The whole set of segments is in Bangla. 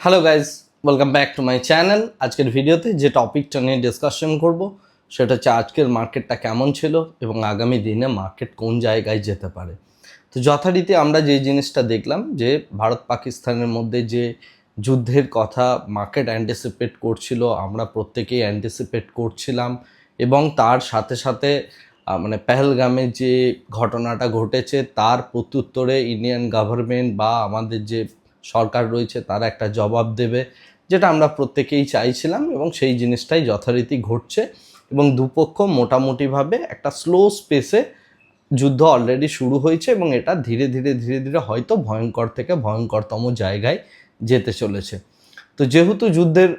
Hello guys welcome back to my channel আজকের ভিডিওতে যে টপিকটা নিয়ে ডিসকাশন করব, সেটা হচ্ছে আজকের মার্কেটটা কেমন ছিল এবং আগামী দিনে মার্কেট কোন জায়গায় যেতে পারে। তো যথারীতি আমরা যে জিনিসটা দেখলাম যে ভারত পাকিস্তানের মধ্যে যে যুদ্ধের কথা মার্কেট অ্যান্টিসিপেট করছিল, আমরা প্রত্যেকেই অ্যান্টিসিপেট করছিলাম এবং তার সাথে সাথে মানে পেহেলগামে যে ঘটনাটা ঘটেছে, তার প্রত্যুত্তরে ইন্ডিয়ান গভর্নমেন্ট বা আমাদের যে সরকার রয়েছে, তারা একটা জবাব দেবে, যেটা আমরা প্রত্যেকেই চাইছিলাম এবং সেই জিনিসটাই যথারীতি ঘটছে এবং দুপক্ষ মোটামুটিভাবে একটা স্লো স্পেসে যুদ্ধ অলরেডি শুরু হয়েছে এবং এটা ধীরে ধীরে ধীরে ধীরে হয়তো ভয়ঙ্কর থেকে ভয়ঙ্করতম জায়গায় যেতে চলেছে। তো যেহেতু যুদ্ধের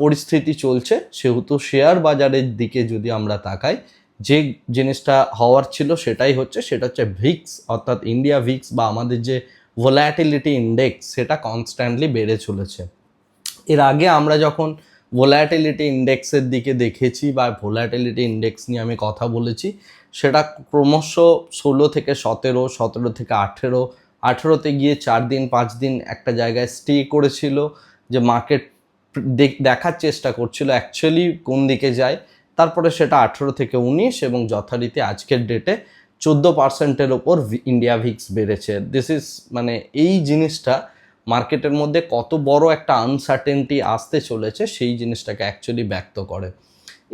পরিস্থিতি চলছে, সেহেতু শেয়ার বাজারের দিকে যদি আমরা তাকাই, যে জিনিসটা হওয়ার ছিল সেটাই হচ্ছে, সেটা হচ্ছে ভিক্স অর্থাৎ ইন্ডিয়া ভিক্স বা আমাদের যে ভোলাটিলিটি ইন্ডেক্স সেটা কনস্ট্যান্টলি বেড়ে চলেছে। এর আগে আমরা যখন ভোলাটিলিটি ইন্ডেক্সের দিকে দেখেছি বা ভোলাটিলিটি ইন্ডেক্স নিয়ে আমি কথা বলেছি, সেটা ক্রমশ ষোলো থেকে সতেরো সতেরো থেকে আঠেরো, আঠেরোতে গিয়ে চার দিন, পাঁচ দিন একটা জায়গায় স্টে করেছিল যে মার্কেট দেখার চেষ্টা করছিল অ্যাকচুয়ালি কোন দিকে যায়। তারপরে সেটা আঠেরো থেকে উনিশ এবং যথারীতি আজকের ডেটে চোদ্দ পার্সেন্টের ওপর ইন্ডিয়া ভিক্স বেড়েছে। দিস ইজ মানে এই জিনিসটা মার্কেটের মধ্যে কত বড় একটা আনসার্টেনটি আসতে চলেছে, সেই জিনিসটাকে অ্যাকচুয়ালি ব্যক্ত করে।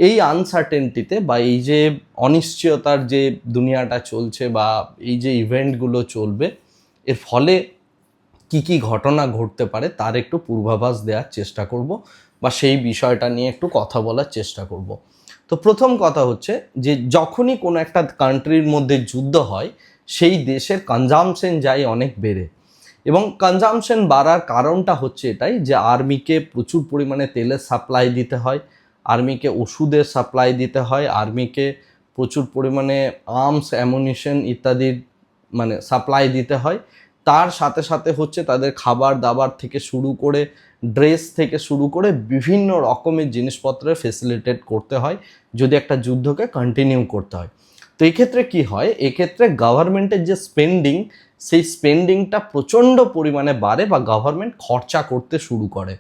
এই আনসার্টেনটিতে বা এই যে অনিশ্চয়তার যে দুনিয়াটা চলছে বা এই যে ইভেন্টগুলো চলবে, এর ফলে কি কি ঘটনা ঘটতে পারে তার একটু পূর্বাভাস দেওয়ার চেষ্টা করব বা সেই বিষয়টা নিয়ে একটু কথা বলার চেষ্টা করব। তো প্রথম কথা হচ্ছে যে যখনই কোনো একটা কান্ট্রির মধ্যে যুদ্ধ হয়, সেই দেশের কনজামশন যায় অনেক বেড়ে। এবং কনজামশন বাড়ার কারণটা হচ্ছে এটাই যে আর্মিকে প্রচুর পরিমাণে তেলের সাপ্লাই দিতে হয় আর্মিকে ওষুধের সাপ্লাই দিতে হয় আর্মিকে প্রচুর পরিমাণে আর্মস অ্যামুনিশন ইত্যাদির মানে সাপ্লাই দিতে হয়। তার সাথে সাথে হচ্ছে তাদের খাবার দাবার থেকে শুরু করে ড্রেস থেকে শুরু করে বিভিন্ন রকমের জিনিসপত্রের ফেসিলিটেট করতে হয়, যদি একটা যুদ্ধকে কন্টিনিউ করতে হয়। তো এক্ষেত্রে কি হয়? এক্ষেত্রে গভর্নমেন্টের যে স্পেন্ডিং সেই স্পেন্ডিংটা প্রচণ্ড পরিমাণে বাড়ে বা গভর্নমেন্ট খরচা করতে শুরু করে।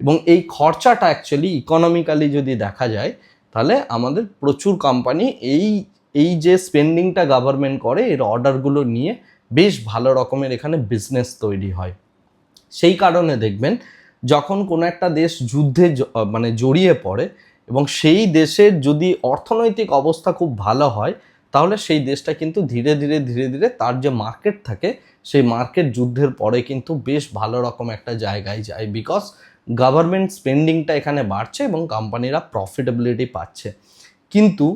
এবং এই খরচাটা অ্যাকচুয়ালি ইকোনমিক্যালি যদি দেখা যায়, তাহলে আমাদের প্রচুর কোম্পানি এই এই যে স্পেন্ডিংটা গভর্নমেন্ট করে, এর অর্ডারগুলো নিয়ে বেশ ভালো রকমের এখানে বিজনেস তৈরি হয়। সেই কারণে দেখবেন যখন কোনো একটা দেশ যুদ্ধে মানে জড়িয়ে পড়ে এবং সেই দেশের যদি অর্থনৈতিক অবস্থা খুব ভালো হয়, তাহলে সেই দেশটা কিন্তু ধীরে ধীরে ধীরে ধীরে তার যে মার্কেট থাকে, সেই মার্কেট যুদ্ধের পরে কিন্তু বেশ ভালো রকম একটা জায়গায় যায় বিকজ গভর্নমেন্ট স্পেন্ডিংটা এখানে বাড়ছে এবং কোম্পানিরা প্রফিটেবিলিটি পাচ্ছে। কিন্তু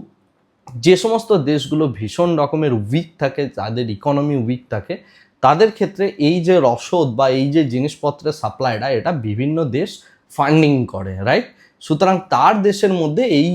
যে সমস্ত দেশগুলো ভীষণ রকমের উইক থাকে যাদের ইকোনমি উইক থাকে তাদের ক্ষেত্রে এই যে রসদ বা এই যে জিনিসপত্রের সাপ্লাইটা, এটা বিভিন্ন দেশ ফান্ডিং করে রাইট সুতরাং তার দেশের মধ্যে এই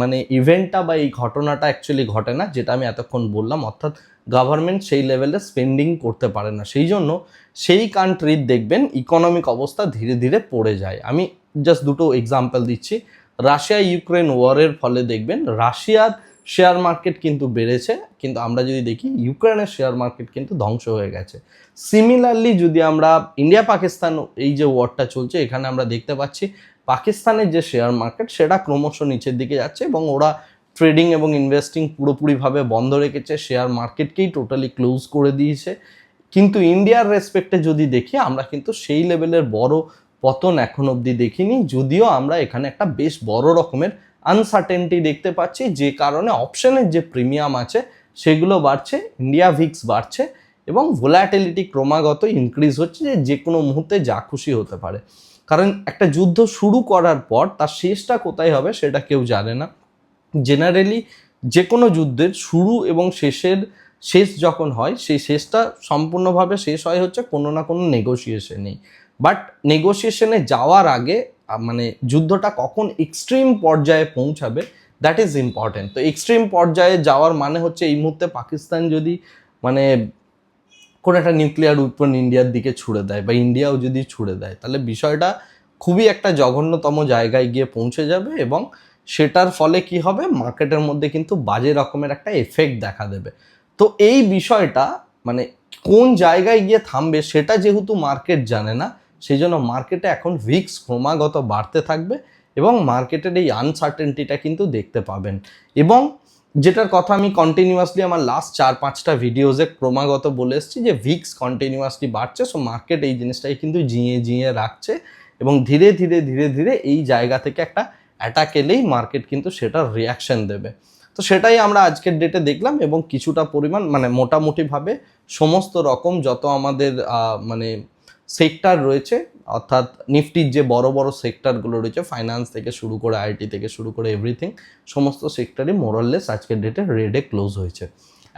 মানে ইভেন্টটা বা এই ঘটনাটা অ্যাকচুয়ালি ঘটে না, যেটা আমি এতক্ষণ বললাম। অর্থাৎ গভর্নমেন্ট সেই লেভেলে স্পেন্ডিং করতে পারে না। সেই জন্য সেই কান্ট্রির দেখবেন ইকোনমিক অবস্থা ধীরে ধীরে পড়ে যায়। আমি জাস্ট দুটো এক্সাম্পল দিচ্ছি। রাশিয়া ইউক্রেন ওয়ারের ফলে দেখবেন রাশিয়ার শেয়ার মার্কেট কিন্তু বেড়েছে, কিন্তু আমরা যদি দেখি ইউক্রেনের শেয়ার মার্কেট কিন্তু ধ্বংস হয়ে গেছে। সিমিলারলি যদি আমরা ইন্ডিয়া পাকিস্তান এই যে ওয়ারটা চলছে, এখানে আমরা দেখতে পাচ্ছি পাকিস্তানের যে শেয়ার মার্কেট, সেটা ক্রমশ নিচের দিকে যাচ্ছে এবং ওরা ট্রেডিং এবং ইনভেস্টিং পুরোপুরিভাবে বন্ধ রেখেছে। শেয়ার মার্কেটকেই টোটালি ক্লোজ করে দিয়েছে। কিন্তু ইন্ডিয়ার রেসপেক্টে যদি দেখি, আমরা কিন্তু সেই লেভেলের বড় পতন এখন অবধি দেখিনি। যদিও আমরা এখানে একটা বেশ বড় রকমের আনসার্টেনটি দেখতে পাচ্ছি, যে কারণে অপশনের যে প্রিমিয়াম আছে, সেগুলো বাড়ছে ইন্ডিয়া ভিক্স বাড়ছে এবং ভোলাটিলিটি ক্রমাগত ইনক্রিজ হচ্ছে, যে যে কোনো মুহূর্তে যা খুশি হতে পারে। কারণ একটা যুদ্ধ শুরু করার পর তার শেষটা কোথায় হবে সেটা কেউ জানে না। জেনারেলি যে কোনো যুদ্ধের শুরু এবং শেষের, শেষ যখন হয়, সেই শেষটা সম্পূর্ণভাবে শেষ হয় হচ্ছে কোনো না কোনো নেগোসিয়েশনেই বাট নেগোসিয়েশনে যাওয়ার আগে মানে যুদ্ধটা কখন এক্সট্রিম পর্যায়ে পৌঁছাবে দ্যাট ইজ ইম্পর্টেন্ট তো এক্সট্রিম পর্যায়ে যাওয়ার মানে হচ্ছে এই মুহূর্তে পাকিস্তান যদি মানে কোনো একটা নিউক্লিয়ার উইপন ইন্ডিয়ার দিকে ছুড়ে দেয় বা ইন্ডিয়াও যদি ছুড়ে দেয়, তাহলে বিষয়টা খুবই একটা জঘন্যতম জায়গায় গিয়ে পৌঁছে যাবে এবং সেটার ফলে কি হবে? মার্কেটের মধ্যে কিন্তু বাজে রকমের একটা এফেক্ট দেখা দেবে। তো এই বিষয়টা মানে কোন জায়গায় গিয়ে থামবে সেটা যেহেতু মার্কেট জানে না সেই জন্য মার্কেটে এখন ভিক্স ক্রমাগত বাড়তে থাকবে এবং মার্কেটের এই আনসার্টেনটিটা কিন্তু দেখতে পাবেন। এবং যেটার কথা আমি কন্টিনিউয়াসলি আমার লাস্ট চার পাঁচটা ভিডিওজে ক্রমাগত বলে এসেছি যে ভিক্স কন্টিনিউয়াসলি বাড়ছে সো মার্কেট এই জিনিসটাই কিন্তু জিঁয়ে জিঁয়ে রাখছে এবং ধীরে ধীরে ধীরে ধীরে এই জায়গা থেকে একটা অ্যাটাক এলেই মার্কেট কিন্তু সেটার রিয়াকশন দেবে। তো সেটাই আমরা আজকের ডেটে দেখলাম এবং কিছুটা পরিমাণ মানে মোটামুটিভাবে সমস্ত রকম যত আমাদের মানে সেক্টর রয়েছে, অর্থাৎ নিফটির যে বড় বড় সেক্টরগুলো রয়েছে ফাইন্যান্স থেকে শুরু করে আইটি থেকে শুরু করে এভরিথিং সমস্ত সেক্টরই মোরাললেস আজকের ডেটে রেডে ক্লোজ হয়েছে।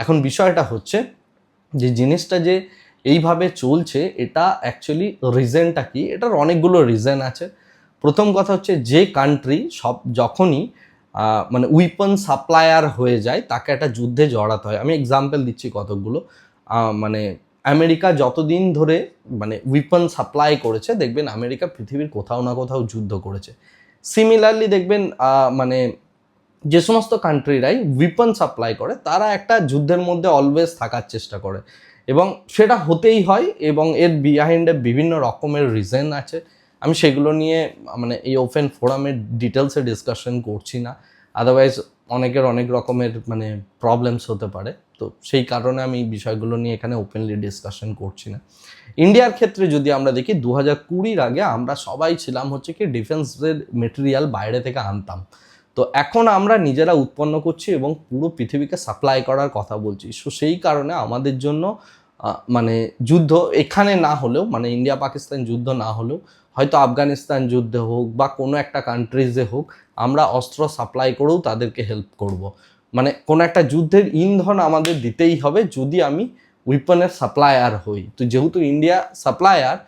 এখন বিষয়টা হচ্ছে যে জিনিসটা যে এইভাবে চলছে, এটা অ্যাকচুয়ালি রিজনটা কি? এটার অনেকগুলো রিজন আছে। প্রথম কথা হচ্ছে যে কান্ট্রি সব যখনই মানে উইপন সাপ্লায়ার হয়ে যায়, তাকে একটা যুদ্ধে জড়াতে হয়। আমি এক্সাম্পল দিচ্ছি কতকগুলো। মানে আমেরিকা যতদিন ধরে মানে উইপন সাপ্লাই করেছে, দেখবেন আমেরিকা পৃথিবীর কোথাও না কোথাও যুদ্ধ করেছে। সিমিলারলি দেখবেন মানে যে সমস্ত কান্ট্রিরাই উইপন সাপ্লাই করে, তারা একটা যুদ্ধের মধ্যে অলওয়েজ থাকার চেষ্টা করে। এবং সেটা হতেই হয় এবং এর বিহাইন্ডে বিভিন্ন রকমের রিজন আছে। আমি সেগুলো নিয়ে মানে এই ওপেন ফোরামের ডিটেলসে ডিসকাশন করছি না। আদারওয়াইজ অনেকের অনেক রকমের মানে প্রবলেমস হতে পারে। তো সেই কারণে আমি বিষয়গুলো নিয়ে এখানে ওপেনলি ডিসকাশন করছি না। ইন্ডিয়ার ক্ষেত্রে যদি আমরা দেখি দু হাজার কুড়ির আগে আমরা সবাই ছিলাম হচ্ছে কি ডিফেন্সের মেটেরিয়াল বাইরে থেকে আনতাম। তো এখন আমরা নিজেরা উৎপন্ন করছি এবং পুরো পৃথিবীকে সাপ্লাই করার কথা বলছি। সো সেই কারণে আমাদের জন্য মানে যুদ্ধ এখানে না হলেও মানে ইন্ডিয়া পাকিস্তান যুদ্ধ না হলেও, হয়তো আফগানিস্তান যুদ্ধে হোক বা কোনো একটা কান্ট্রিজে হোক, আমরা অস্ত্র সাপ্লাই করেও তাদেরকে হেল্প করব। মানে কোনো একটা যুদ্ধের ইন্ধন আমাদের দিতেই হবে যদি আমি উইপনের সাপ্লায়ার হই। তো যেহেতু ইন্ডিয়া সাপ্লায়ার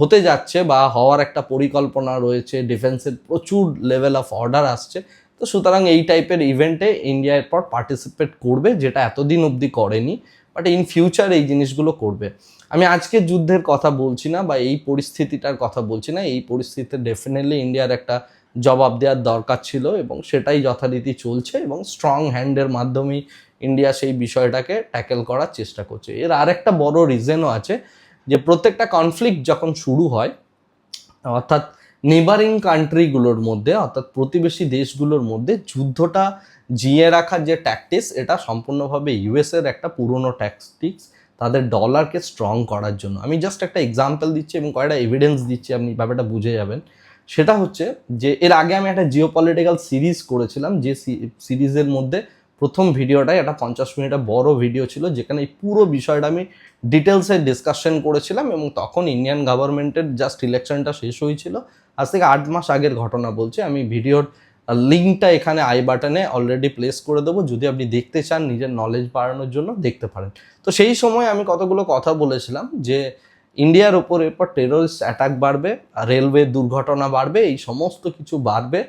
হতে যাচ্ছে বা হওয়ার একটা পরিকল্পনা রয়েছে ডিফেন্সের প্রচুর লেভেল অফ অর্ডার আসছে, তো সুতরাং এই টাইপের ইভেন্টে ইন্ডিয়া এরপর পার্টিসিপেট করবে, যেটা এতদিন অবধি করেনি বাট ইন ফিউচার এই জিনিসগুলো করবে। আমি আজকের যুদ্ধের কথা বলছি না বা এই পরিস্থিতিটার কথা বলছি না, এই পরিস্থিতিতে ডেফিনেটলি ইন্ডিয়ার একটা জবাব দেওয়ার দরকার ছিল এবং সেটাই যথারীতি চলছে এবং স্ট্রং হ্যান্ডের মাধ্যমেই ইন্ডিয়া সেই বিষয়টাকে ট্যাকেল করার চেষ্টা করছে। এর আরেকটা বড় রিজনও আছে যে প্রত্যেকটা কনফ্লিক্ট যখন শুরু হয়, অর্থাৎ নেবারিং কান্ট্রিগুলোর মধ্যে, অর্থাৎ প্রতিবেশী দেশগুলোর মধ্যে যুদ্ধটা জিয়ে রাখার যে ট্যাকটিক্স এটা সম্পূর্ণভাবে ইউএসের একটা পুরনো ট্যাকটিক্স তাদের ডলারকে স্ট্রং করার জন্য। আমি জাস্ট একটা এক্সাম্পল দিচ্ছি এবং কয়েকটা এভিডেন্স দিচ্ছি, আপনি ব্যাপারটা বুঝে যাবেন। সেটা হচ্ছে যে এর আগে আমি একটা জিও পলিটিক্যাল সিরিজ করেছিলাম, যে সিরিজের মধ্যে প্রথম ভিডিওটাই একটা পঞ্চাশ মিনিটের বড় ভিডিও ছিল, যেখানে এই পুরো বিষয়টা আমি ডিটেলসে ডিসকাশন করেছিলাম এবং তখন ইন্ডিয়ান গভর্নমেন্টের জাস্ট ইলেকশনটা শেষ হয়েছিল। আজ থেকে আট মাস আগের ঘটনা বলছি, আমি ভিডিওর লিঙ্কটা এখানে আই বাটনে অলরেডি প্লেস করে দেবো, যদি আপনি দেখতে চান নিজের নলেজ বাড়ানোর জন্য দেখতে পারেন। তো সেই সময় আমি কতগুলো কথা বলেছিলাম যে ইন্ডিয়ার ওপর এরপর টেরোরিস্ট অ্যাটাক বাড়বে রেলওয়ে দুর্ঘটনা বাড়বে, এই সমস্ত কিছু বাড়বে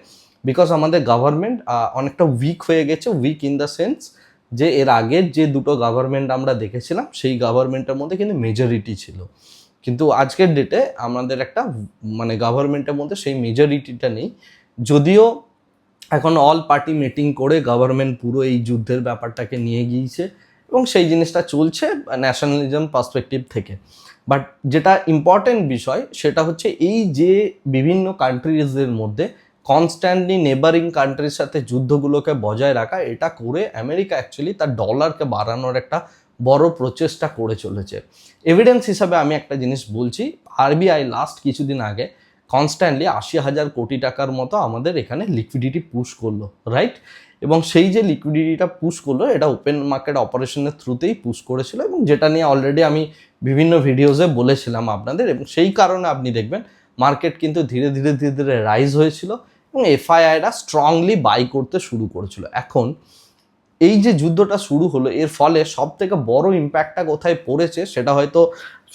বিকজ আমাদের গভর্নমেন্ট অনেকটা উইক হয়ে গেছে উইক ইন দ্য সেন্স যে এর আগের যে দুটো গভর্নমেন্ট আমরা দেখেছিলাম, সেই গভর্নমেন্টের মধ্যে কিন্তু মেজরিটি ছিল। কিন্তু আজকের ডেটে আমাদের একটা মানে গভর্নমেন্টের মধ্যে সেই মেজরিটিটা নেই। যদিও এখন অল পার্টি মিটিং করে গভর্নমেন্ট পুরো এই যুদ্ধের ব্যাপারটাকে নিয়ে গিয়েছে এবং সেই জিনিসটা চলছে ন্যাশনালিজম পার্সপেক্টিভ থেকে। বাট যেটা ইম্পর্টেন্ট বিষয়, সেটা হচ্ছে এই যে বিভিন্ন কান্ট্রিজের মধ্যে কনস্ট্যান্টলি নেবারিং কান্ট্রির সাথে যুদ্ধগুলোকে বজায় রাখা, এটা করে আমেরিকা অ্যাকচুয়ালি তার ডলারকে বাড়ানোর একটা বড় প্রচেষ্টা করে চলেছে। এভিডেন্স হিসাবে আমি একটা জিনিস বলছি আরবিআই লাস্ট কিছুদিন আগে কনস্ট্যান্টলি আশি হাজার কোটি টাকার মতো আমাদের এখানে লিকুইডিটি পুশ করল রাইট এবং সেই যে লিকুইডিটিটা পুশ করল, এটা ওপেন মার্কেট অপারেশনের থ্রুতেই পুশ করেছিল এবং যেটা নিয়ে অলরেডি আমি বিভিন্ন ভিডিওসে বলেছিলাম আপনাদের এবং সেই কারণে আপনি দেখবেন মার্কেট কিন্তু ধীরে ধীরে ধীরে ধীরে রাইজ হয়েছিল এবং এফআইআইরা স্ট্রংলি বাই করতে শুরু করেছিল। এখন এই যে যুদ্ধটা শুরু হলো, এর ফলে সব থেকে বড় ইম্প্যাক্টটা কোথায় পড়েছে সেটা হয়তো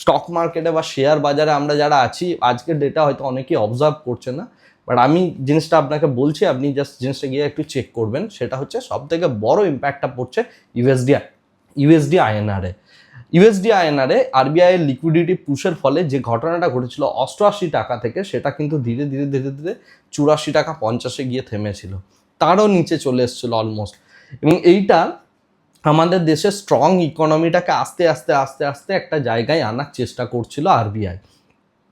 স্টক মার্কেটে বা শেয়ার বাজারে আমরা যারা আছি, আজকের ডেটা হয়তো অনেকেই অবজার্ভ করছে না। বাট আমি জিনিসটা আপনাকে বলছি, আপনি জাস্ট জিনিসটা গিয়ে একটু চেক করবেন। সেটা হচ্ছে সব থেকে বড় ইম্প্যাক্টটা পড়ছে ইউএসডি ইউএসডি আইএনআরে ইউএসডি আইএনআরে আরবিআই এর লিকুইডিটি পুশের ফলে যে ঘটনাটা ঘটেছিল, অষ্টআশি টাকা থেকে সেটা কিন্তু ধীরে ধীরে ধীরে ধীরে চুরাশি টাকা পঞ্চাশে গিয়ে থেমেছিল। তারও নিচে চলে এসেছিল অলমোস্ট এবং এইটা আমাদের দেশের স্ট্রং ইকোনমিটাকে আস্তে আস্তে আস্তে আস্তে একটা জায়গায় আনার চেষ্টা করছিল আরবিআই।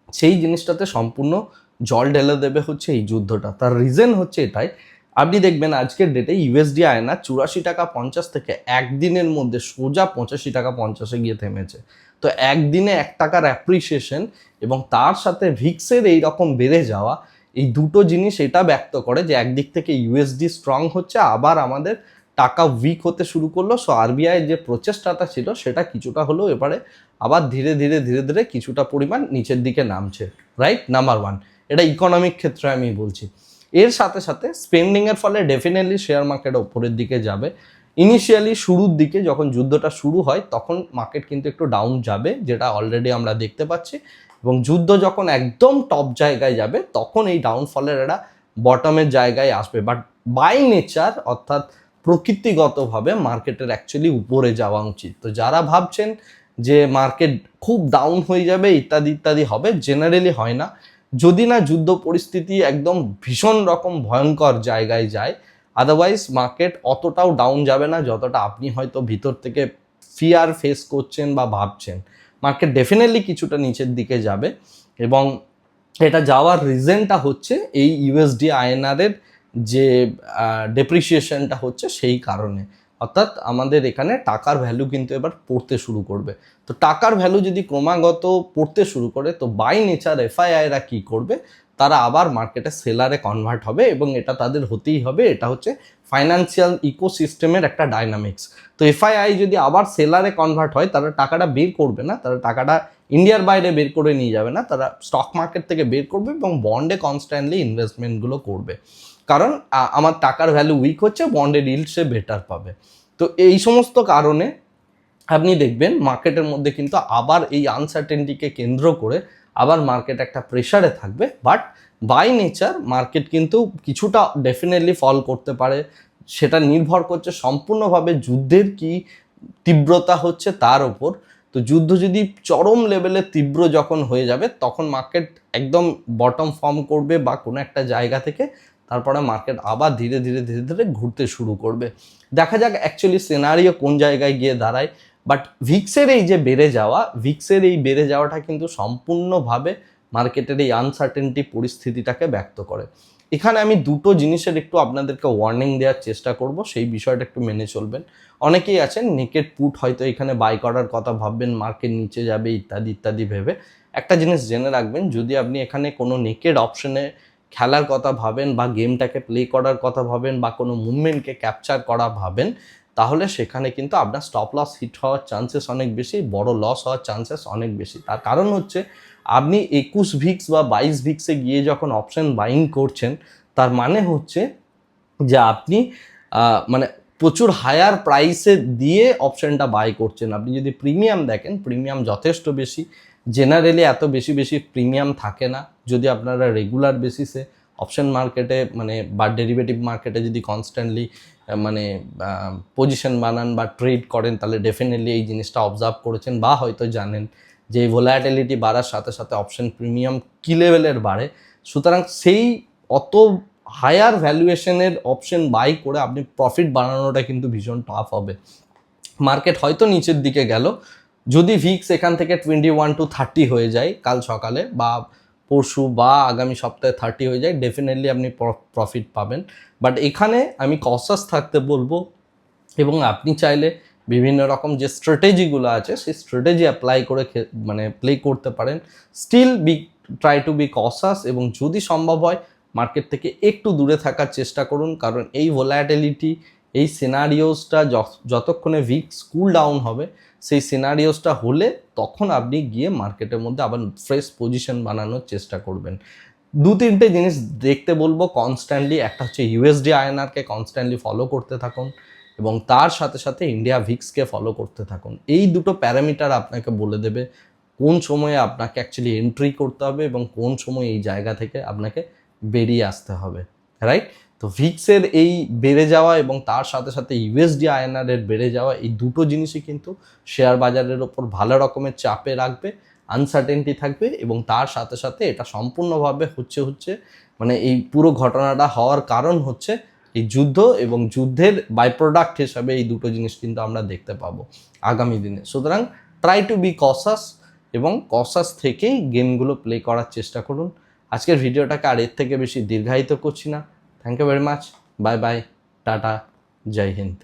সেই জিনিসটাতে সম্পূর্ণ জল ঢেলে দেবে হচ্ছে এই যুদ্ধটা। তার রিজন হচ্ছে এটাই আপনি দেখবেন আজকের ডেটে ইউএসডি আয়না চুরাশি টাকা পঞ্চাশ থেকে একদিনের মধ্যে সোজা পঁচাশি টাকা পঞ্চাশে গিয়ে থেমেছে। তো একদিনে এক টাকার অ্যাপ্রিসিয়েশন এবং তার সাথে ভিক্সের এই রকম বেড়ে যাওয়া, এই দুটো জিনিস এটা ব্যক্ত করে যে একদিক থেকে ইউএসডি স্ট্রং হচ্ছে, আবার আমাদের টাকা উইক হতে শুরু করল। সো আরবিআই যে প্রচেষ্টাটা ছিল সেটা কিছুটা হলেও এবারে আবার ধীরে ধীরে ধীরে ধীরে কিছুটা পরিমাণ নিচের দিকে নামছে। রাইট নাম্বার ওয়ান এটা ইকোনমিক ক্ষেত্রে আমি বলছি। এর সাথে সাথে স্পেন্ডিংয়ের ফলে ডেফিনেটলি শেয়ার মার্কেট ওপরের দিকে যাবে। ইনিশিয়ালি শুরুর দিকে যখন যুদ্ধটা শুরু হয়, তখন মার্কেট কিন্তু একটু ডাউন যাবে, যেটা অলরেডি আমরা দেখতে পাচ্ছি। এবং যুদ্ধ যখন একদম টপ জায়গায় যাবে, তখন এই ডাউনফলের একটা বটমের জায়গায় আসবে। বাট বাই নেচার অর্থাৎ প্রকৃতিগতভাবে মার্কেটের অ্যাকচুয়ালি উপরে যাওয়া উচিত। তো যারা ভাবছেন যে মার্কেট খুব ডাউন হয়ে যাবে, ইত্যাদি ইত্যাদি হবে জেনারেলি হয় না। যদি না যুদ্ধ পরিস্থিতি একদম ভীষণ রকম ভয়ঙ্কর জায়গায় যায় আদারওয়াইজ মার্কেট অতটাও ডাউন যাবে না যতটা আপনি হয়তো ভিতর থেকে ফিয়ার ফেস করছেন বা ভাবছেন। মার্কেট ডেফিনেটলি কিছুটা নিচের দিকে যাবে এবং এটা যাওয়ার রিজনটা হচ্ছে এই ইউএসডি আইএনআরের যে ডেপ্রিসিয়েশনটা হচ্ছে সেই কারণে। অর্থাৎ আমাদের এখানে টাকার ভ্যালু কিন্তু এবার পড়তে শুরু করবে। তো টাকার ভ্যালু যদি ক্রমাগত পড়তে শুরু করে, তো বাই নেচার এফআইআইরা কী করবে? তারা আবার মার্কেটে সেলারে কনভার্ট হবে এবং এটা তাদের হতেই হবে। এটা হচ্ছে ফাইন্যান্সিয়াল ইকোসিস্টেমের একটা ডাইনামিক্স তো এফআইআই যদি আবার সেলারে কনভার্ট হয়, তারা টাকাটা বের করবে না। তারা টাকাটা ইন্ডিয়ার বাইরে বের করে নিয়ে যাবে না। তারা স্টক মার্কেট থেকে বের করবে এবং বন্ডে কনস্ট্যান্টলি ইনভেস্টমেন্টগুলো করবে। কারণ আমার টাকার ভ্যালু উইক হচ্ছে বন্ডের ইল্ড সে বেটার পাবে। তো এই সমস্ত কারণে আপনি দেখবেন মার্কেটের মধ্যে কিন্তু আবার এই আনসার্টেনটিকে কেন্দ্র করে আবার মার্কেট একটা প্রেশারে থাকবে। বাট বাই নেচার মার্কেট কিন্তু কিছুটা ডেফিনেটলি ফল করতে পারে। সেটা নির্ভর করছে সম্পূর্ণভাবে যুদ্ধের কি তীব্রতা হচ্ছে তার ওপর। তো যুদ্ধ যদি চরম লেভেলে তীব্র যখন হয়ে যাবে, তখন মার্কেট একদম বটম ফর্ম করবে বা কোনো একটা জায়গা থেকে তারপরে মার্কেট আবার ধীরে ধীরে ধীরে ধীরে ঘুরতে শুরু করবে। দেখা যাক অ্যাকচুয়ালি সিনারিও কোন জায়গায় গিয়ে দাঁড়ায়। বাট ভিক্সের এই যে বেড়ে যাওয়া ভিক্সের এই বেড়ে যাওয়াটা কিন্তু সম্পূর্ণভাবে মার্কেটের এই আনসার্টেনটি পরিস্থিতিটাকে ব্যক্ত করে। এখানে আমি দুটো জিনিসের একটু আপনাদেরকে ওয়ার্নিং দেওয়ার চেষ্টা করব, সেই বিষয়টা একটু মেনে চলবেন। অনেকেই আছেন নেকেট পুট হয়তো এখানে বাই করার কথা ভাববেন মার্কেট নিচে যাবে, ইত্যাদি ইত্যাদি ভেবে। একটা জিনিস জেনে রাখবেন, যদি আপনি এখানে কোনো নেকেড অপশনে খেলার কথা ভাবেন বা গেমটাকে প্লে করার কথা ভাবেন বা কোনো মুভমেন্টকে ক্যাপচার করা ভাবেন, তাহলে সেখানে কিন্তু আপনার স্টপ লস হিট হওয়ার চান্সেস অনেক বেশি, বড় লস হওয়ার চান্সেস অনেক বেশি। তার কারণ হচ্ছে, আপনি একুশ ভিক্স বা বাইশ ভিক্সে গিয়ে যখন অপশন বাইং করছেন, তার মানে হচ্ছে যে আপনি মানে প্রচুর হায়ার প্রাইসে দিয়ে অপশনটা বাই করছেন। আপনি যদি প্রিমিয়াম দেখেন প্রিমিয়াম যথেষ্ট বেশি। জেনারেলি এত বেশি বেশি প্রিমিয়াম থাকে না। যদি আপনারা রেগুলার বেসিসে অপশন মার্কেটে মানে বা ডেরিভেটিভ মার্কেটে যদি কনস্ট্যান্টলি মানে পজিশন বানান বা ট্রেড করেন, তাহলে ডেফিনেটলি এই জিনিসটা অবজার্ভ করেছেন বা হয়তো জানেন যে ভোলাটিলিটি বাড়ার সাথে সাথে অপশন প্রিমিয়াম কী লেভেলের বাড়ে। সুতরাং সেই অত হায়ার ভ্যালুয়েশনের অপশন বাই করে আপনি প্রফিট বানানোটা কিন্তু ভীষণ টাফ হবে। মার্কেট হয়তো নিচের দিকে গেল, যদি ভিক্স এখান থেকে টোয়েন্টি ওয়ান টু থার্টি হয়ে যায় কাল সকালে বা পরশু বা আগামী সপ্তাহে থার্টি হয়ে যায় ডেফিনেটলি আপনি প্রফিট পাবেন। বাট এখানে আমি কসাস থাকতে বলব, এবং আপনি চাইলে বিভিন্ন রকম যে স্ট্র্যাটেজিগুলো আছে, সেই স্ট্র্যাটেজি অ্যাপ্লাই করে মানে প্লে করতে পারেন। Still be try to be cautious এবং যদি সম্ভব হয় মার্কেট থেকে একটু দূরে থাকার চেষ্টা করুন, কারণ এই ভোলাটিলিটি এই সিনারিওসটা যতক্ষণে ভিক্স স্কুল ডাউন হবে সেই সিনারিওসটা হলে তখন আপনি গিয়ে মার্কেটের মধ্যে আবার ফ্রেশ পজিশন বানানোর চেষ্টা করবেন। দু তিনটে জিনিস দেখতে বলব কনস্ট্যান্টলি একটা হচ্ছে ইউএসডি আয়নারকে কনস্ট্যান্টলি ফলো করতে থাকুন এবং তার সাথে সাথে ইন্ডিয়া ভিক্সকে ফলো করতে থাকুন। এই দুটো প্যারামিটার আপনাকে বলে দেবে কোন সময়ে আপনাকে অ্যাকচুয়ালি এন্ট্রি করতে হবে এবং কোন সময় এই জায়গা থেকে আপনাকে বেরিয়ে আসতে হবে রাইট তো ভিক্সের এই বেড়ে যাওয়া এবং তার সাথে সাথে ইউএসডি আয়নার আয়নারের বেড়ে যাওয়া এই দুটো জিনিসই কিন্তু শেয়ার বাজারের ওপর ভালো রকমের চাপে রাখবে আনসার্টেনটি থাকবে এবং তার সাথে সাথে এটা সম্পূর্ণভাবে হচ্ছে হচ্ছে মানে এই পুরো ঘটনাটা হওয়ার কারণ হচ্ছে এই যুদ্ধ এবং যুদ্ধের বাই প্রোডাক্ট হিসাবে এই দুটো জিনিস কিন্তু আমরা দেখতে পাবো আগামী দিনে। সুতরাং ট্রাই টু বি কসাস এবং কসাস থেকেই গেমগুলো প্লে করার চেষ্টা করুন। আজকের ভিডিওটাকে আর এর থেকে বেশি দীর্ঘায়িত করছি না। Thank you very much bye bye tata Jai Hind